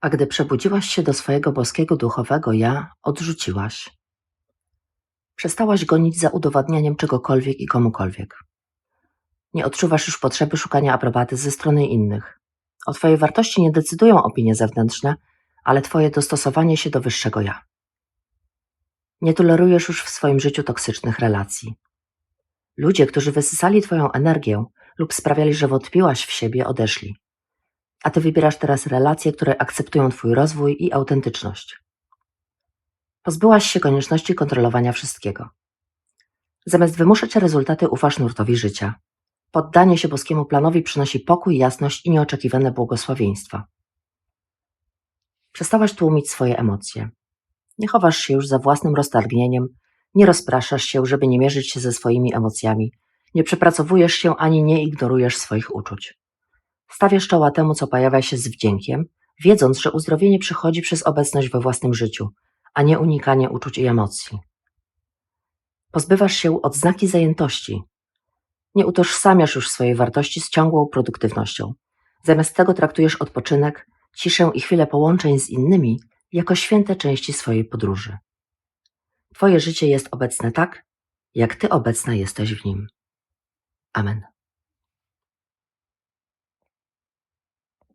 A gdy przebudziłaś się do swojego boskiego duchowego ja, odrzuciłaś. Przestałaś gonić za udowadnianiem czegokolwiek i komukolwiek. Nie odczuwasz już potrzeby szukania aprobaty ze strony innych. O Twojej wartości nie decydują opinie zewnętrzne, ale Twoje dostosowanie się do wyższego ja. Nie tolerujesz już w swoim życiu toksycznych relacji. Ludzie, którzy wysysali Twoją energię lub sprawiali, że wątpiłaś w siebie, odeszli. A Ty wybierasz teraz relacje, które akceptują Twój rozwój i autentyczność. Pozbyłaś się konieczności kontrolowania wszystkiego. Zamiast wymuszać rezultaty, ufasz nurtowi życia. Poddanie się boskiemu planowi przynosi pokój, jasność i nieoczekiwane błogosławieństwa. Przestałaś tłumić swoje emocje. Nie chowasz się już za własnym roztargnieniem, nie rozpraszasz się, żeby nie mierzyć się ze swoimi emocjami, nie przepracowujesz się ani nie ignorujesz swoich uczuć. Stawiasz czoła temu, co pojawia się z wdziękiem, wiedząc, że uzdrowienie przychodzi przez obecność we własnym życiu, a nie unikanie uczuć i emocji. Pozbywasz się odznaki zajętości. Nie utożsamiasz już swojej wartości z ciągłą produktywnością. Zamiast tego traktujesz odpoczynek, ciszę i chwilę połączeń z innymi jako święte części swojej podróży. Twoje życie jest obecne tak, jak Ty obecna jesteś w nim. Amen.